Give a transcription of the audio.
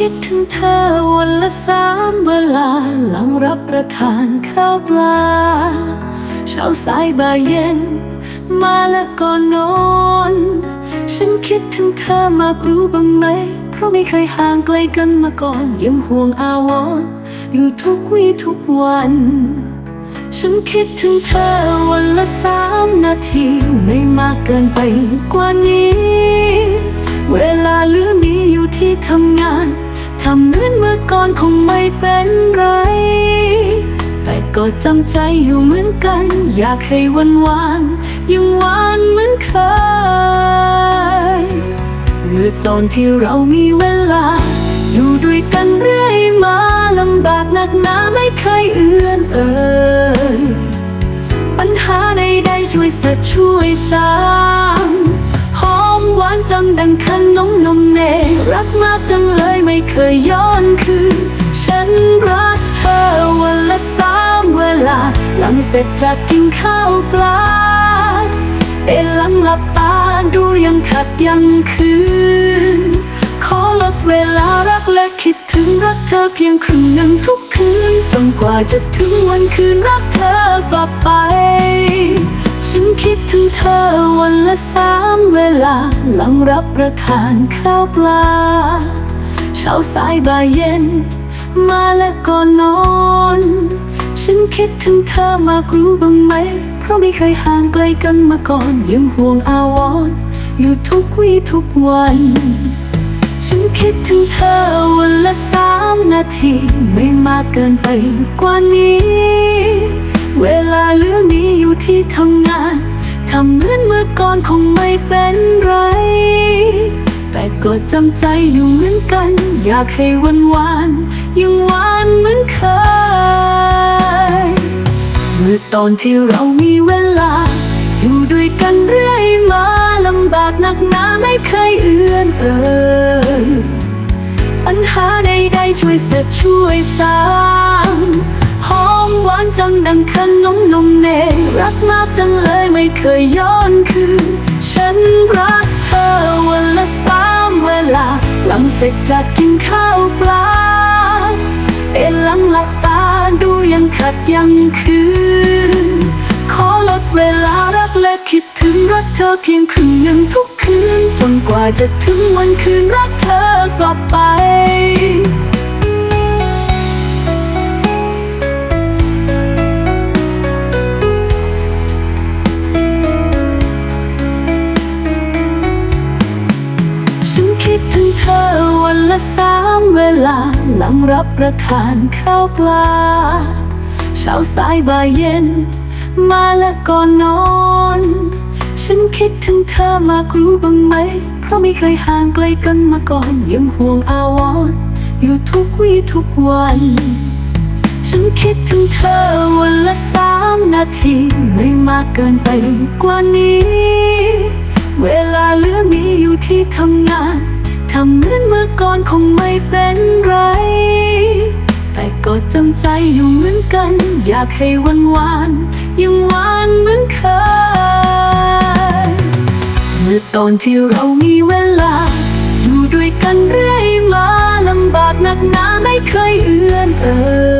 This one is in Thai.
คิดถึงเธอวันละสามเวลา หลังรับประทานข้าวปลา เช้าสายบ่ายเย็น มาแล้วก่อนนอน ฉันคิดถึงเธอมากรู้บ้างไหม เพราะไม่เคยห่างไกลกันมาก่อน ยังห่วงอาวร์อยู่ทุกวี่ทุกวัน ฉันคิดถึงเธอวันละสามนาที ไม่มากเกินไปกว่านี้ เวลาเหลือมีอยู่ที่ทำงาน ทำเหมือนเมื่อก่อนคงไม่เป็นไร แต่ก็จำใจอยู่เหมือนกัน อยากให้วันวานยังหวานเหมือนเคยเมื่อตอนที่เรามีเวลา อยู่ด้วยกันเรื่อยมาลำบากหนักหนาไม่เคยเอื้อนเอ่ยปัญหาใดๆช่วยเสดช่วยสร้าง จังดังขนมนมเนรักมากจังเลยไม่เคยย้อนคืน ฉันรักเธอวันละสามเวลา หลังเสร็จจากกินข้าวปลาเอนหลังหลับตาดูยังขัดยังคืน ขอลดเวลารักและคิดถึงรักเธอเพียงครึ่งหนึ่งทุกคืนจนกว่าจะถึงวันคืนรักเธอกลับไป ฉันคิดถึงเธอวันละสามเวลา หลังรับประทานข้าวปลา เช้าสายบ่ายเย็น มาและก่อนนอน ฉันคิดถึงเธอมากรู้บ้างไหม เพราะไม่เคยห่างไกลกันมาก่อนยังห่วงอาวรณ์อยู่ทุกวี่ทุกวัน ฉันคิดถึงเธอวันละสามนาที ไม่มากเกินไปกว่านี้ เวลาเหลือมีอยู่ที่ทำงาน ทำเหมือนเมื่อก่อนคงไม่เป็นไร แต่ก็จำใจอยู่เหมือนกัน อยากให้วันวานยังหวานเหมือนเคย เมื่อตอนที่เรามีเวลา อยู่ด้วยกันเรื่อยมาลำบากหนักหนาไม่เคยเอื้อนเอ่ยปัญหาใดๆช่วยเสร็จช่วยสร้าง ดังขนนมนมเนรักมากจังเลยไม่เคยย้อนคืน ฉันรักเธอวันละสามเวลา หลังเสร็จจากกินข้าวปลา เอนหลังหลับตาดูยังขัดยังคืน ขอลดเวลารักและคิดถึงรักเธอเพียงครึ่งหนึ่งทุกคืน จนกว่าจะถึงวันคืนรักเธอกลับไป ละสามเวลาหลังรับประทานข้าวปลา เช้าสายบ่ายเย็น มาและก่อนนอน ฉันคิดถึงเธอมากรู้บ้างไหม เพราะไม่เคยห่างไกลกันมาก่อนยังห่วงอาวรณ์อยู่ทุกวี่ทุกวัน ฉันคิดถึงเธอวันละสามนาทีไม่มากเกินไปกว่านี้ เวลาเหลือมีอยู่ที่ทำงาน ทำเหมือนเมื่อก่อนคงไม่เป็นไร แต่ก็จำใจอยู่เหมือนกัน อยากให้วันวานยังหวานเหมือนเคย เมื่อตอนที่เรามีเวลา อยู่ด้วยกันเรื่อยมาลำบากหนักหนาไม่เคยเอื้อนเอ่ย